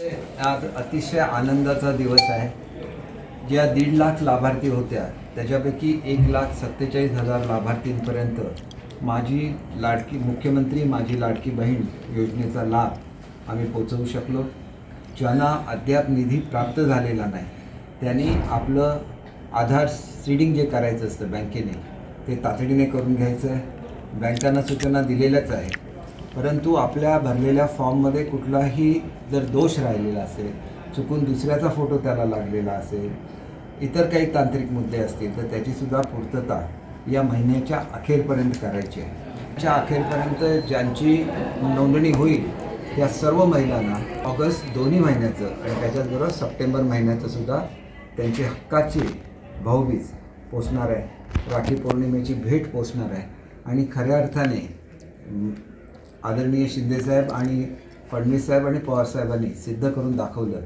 आज अतिशय आनंदाचा दिवस आहे. ज्या दीड लाख लाभार्थी होत्या त्याच्यापैकी एक लाख सत्तेचाळीस हजार लाभार्थींपर्यंत माझी लाडकी मुख्यमंत्री माझी लाडकी बहीण योजनेचा लाभ आम्ही पोचवू शकलो. ज्यांना अद्याप निधी प्राप्त झालेला नाही त्यांनी आपलं आधार सीडिंग जे करायचं असतं बँकेने ते तातडीने करून घ्यायचं आहे. बँकांना सूचना दिलेल्याच आहे परंतु आपल्या भरलेल्या फॉर्ममध्ये कुठलाही जर दोष राहिलेला असेल चुकून दुसऱ्याचा फोटो त्याला लागलेला असेल इतर काही तांत्रिक मुद्दे असतील तर त्याचीसुद्धा पूर्तता या महिन्याच्या अखेरपर्यंत करायची आहे. च्या अखेरपर्यंत ज्यांची नोंदणी होईल त्या सर्व महिलांना ऑगस्ट दोन्ही महिन्याचं आणि त्याच्याचबरोबर सप्टेंबर महिन्याचंसुद्धा त्यांची हक्काची भाऊबीज पोचणार आहे. राखी पौर्णिमेची भेट पोचणार आहे. आणि खऱ्या अर्थाने आदरणीय शिंदेसाहेब आणि फडणवीस साहेब आणि पवारसाहेबांनी सिद्ध करून दाखवलं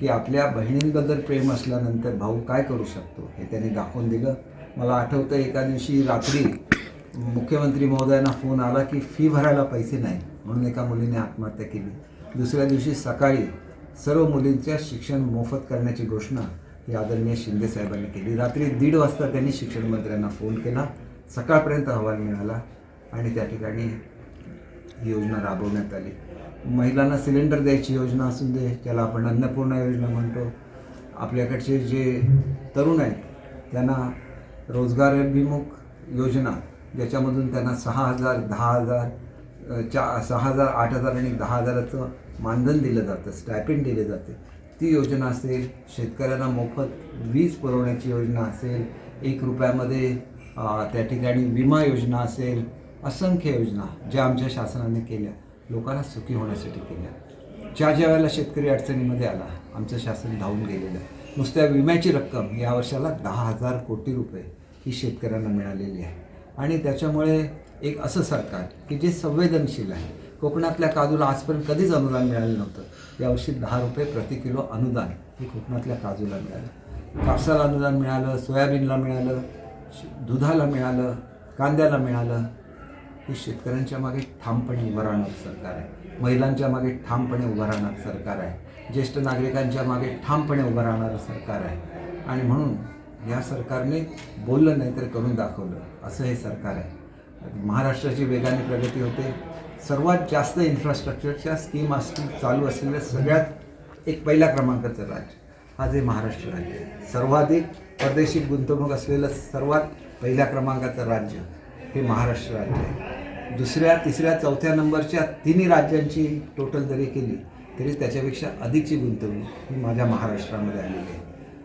की आपल्या बहिणींबद्दल प्रेम असल्यानंतर भाऊ काय करू शकतो हे त्यांनी दाखवून दिलं. मला आठवतं एका दिवशी रात्री मुख्यमंत्री महोदयांना फोन आला की फी भरायला पैसे नाही म्हणून एका मुलीने आत्महत्या केली. दुसऱ्या दिवशी सकाळी सर्व मुलींच्या शिक्षण मोफत करण्याची घोषणा ही आदरणीय शिंदेसाहेबांनी केली. रात्री दीड वाजता त्यांनी शिक्षण मंत्र्यांना फोन केला. सकाळपर्यंत अहवाल मिळाला आणि त्या ठिकाणी ही योजना राबवण्यात आली. महिलांना सिलेंडर द्यायची योजना असून दे ज्याला आपण अन्नपूर्णा योजना म्हणतो. आपल्याकडचे जे तरुण आहेत त्यांना रोजगाराभिमुख योजना ज्याच्यामधून त्यांना सहा हजार दहा हजार चा सहा हजार आठ हजार आणि दहा हजाराचं मानधन दिलं जातं स्टायपेंड दिले जाते. ती योजना असेल शेतकऱ्यांना मोफत वीज पुरवण्याची योजना असेल एक रुपयामध्ये त्या ठिकाणी विमा योजना असेल असंख्य योजना ज्या आमच्या शासनाने केल्या लोकांना सुखी होण्यासाठी केल्या. ज्या ज्या वेळेला शेतकरी अडचणीमध्ये आला आमचं शासन धावून गेलेलं. नुसत्या विम्याची रक्कम या वर्षाला दहा हजार कोटी रुपये ही शेतकऱ्यांना मिळालेली आहे. आणि त्याच्यामुळे एक असं सरकार की जे संवेदनशील आहे. कोकणातल्या काजूला आजपर्यंत कधीच अनुदान मिळालं नव्हतं. यावर्षी दहा रुपये प्रति किलो अनुदान हे कोकणातल्या काजूला मिळालं. कापसाला अनुदान मिळालं सोयाबीनला मिळालं श- दुधाला मिळालं कांद्याला मिळालं हे शेतकऱ्यांच्या मागे ठामपणे उभं राहणारं सरकार आहे. महिलांच्या मागे ठामपणे उभं राहणारं सरकार आहे. ज्येष्ठ नागरिकांच्या मागे ठामपणे उभं राहणारं सरकार आहे. आणि म्हणून या सरकारने बोललं नाही तर करून दाखवलं असं हे सरकार आहे. महाराष्ट्राची वेगाने प्रगती होते. सर्वात जास्त इन्फ्रास्ट्रक्चरच्या स्कीम असतील चालू असलेल्या सगळ्यात एक पहिल्या क्रमांकाचं राज्य हा जे महाराष्ट्र राज्य आहे. सर्वाधिक परदेशी गुंतवणूक असलेलं सर्वात पहिल्या क्रमांकाचं राज्य हे महाराष्ट्र राज्य आहे. दुसऱ्या तिसऱ्या चौथ्या नंबरच्या तिन्ही राज्यांची टोटल जरी केली तरी त्याच्यापेक्षा अधिकची गुंतवणूक ही माझ्या महाराष्ट्रामध्ये आलेली आहे.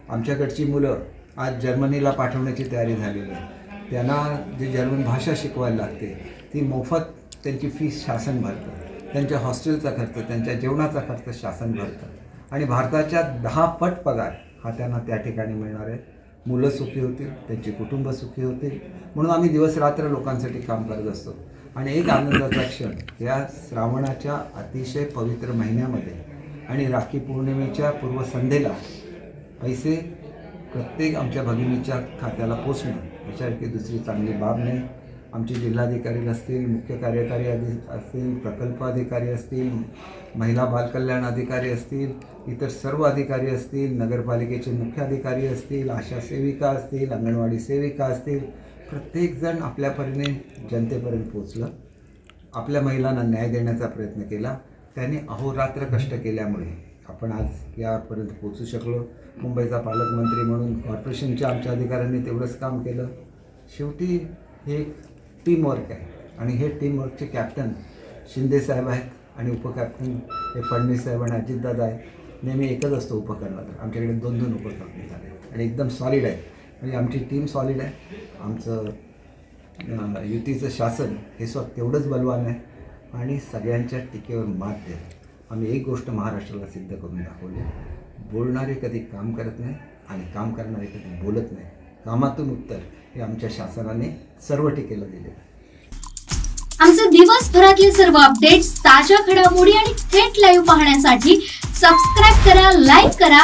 आमच्याकडची मुलं आज जर्मनीला पाठवण्याची तयारी झालेली आहे. त्यांना जी जर्मन भाषा शिकवायला लागते ती मोफत त्यांची फीस शासन भरतं. त्यांच्या हॉस्टेलचा खर्च त्यांच्या जेवणाचा खर्च शासन भरतं. आणि भारताच्या दहा पट पगार हा त्यांना त्या ठिकाणी मिळणार आहे. मुलं सुखी होतील त्यांची कुटुंब सुखी होतील. म्हणून आम्ही दिवसरात्र लोकांसाठी काम करत असतो. आणि एक आनंदाचा क्षण या श्रावणाच्या अतिशय पवित्र महिन्यामध्ये आणि राखी पौर्णिमेच्या पूर्वसंध्येला पैसे प्रत्येक आमच्या भगिनीच्या खात्याला पोचणं याच्यासारखी दुसरी चांगली बाब नाही. आमचे जिल्हाधिकारी असतील मुख्य कार्यकारी अधि असतील प्रकल्प अधिकारी असतील महिला बालकल्याण अधिकारी असतील इतर सर्व अधिकारी असतील नगरपालिकेचे मुख्य अधिकारी असतील आशा सेविका असतील अंगणवाडी सेविका असतील प्रत्येकजण आपल्या परीने जनतेपर्यंत पोचलं आपल्या महिलांना न्याय देण्याचा प्रयत्न केला. त्यांनी अहोरात्र कष्ट केल्यामुळे आपण आज यापर्यंत पोचू शकलो. मुंबईचा पालकमंत्री म्हणून कॉर्पोरेशनच्या आमच्या अधिकाऱ्यांनी तेवढंच काम केलं. शेवटी हे टीमवर्क आहे. आणि हे टीमवर्कचे कॅप्टन शिंदे साहेब आहेत आणि उपकॅप्टन हे फडणवीस साहेब आणि अजितदादा आहेत. नेहमी एकच असतो उपकरणात. आमच्याकडे दोन दोन उपकरण झाले. आणि एकदम सॉलिड आहे म्हणजे आमची टीम सॉलिड आहे. आमचं युतीचं शासन हे स्व तेवढंच बलवान आहे. आणि सगळ्यांच्या टीकेवर मात देत. आम्ही एक गोष्ट महाराष्ट्राला सिद्ध करून दाखवली. बोलणारे कधी काम करत नाही आणि काम करणारे कधी बोलत नाही. कामातून उत्तर हे आमच्या शासनाने सर्व टीकेला दिले आमचे दिवसभरातले सर्व अपडेट्स ताज्या घडामोडी आणि थेट लाईव्ह पाहण्यासाठी सबस्क्राईब करा लाईक करा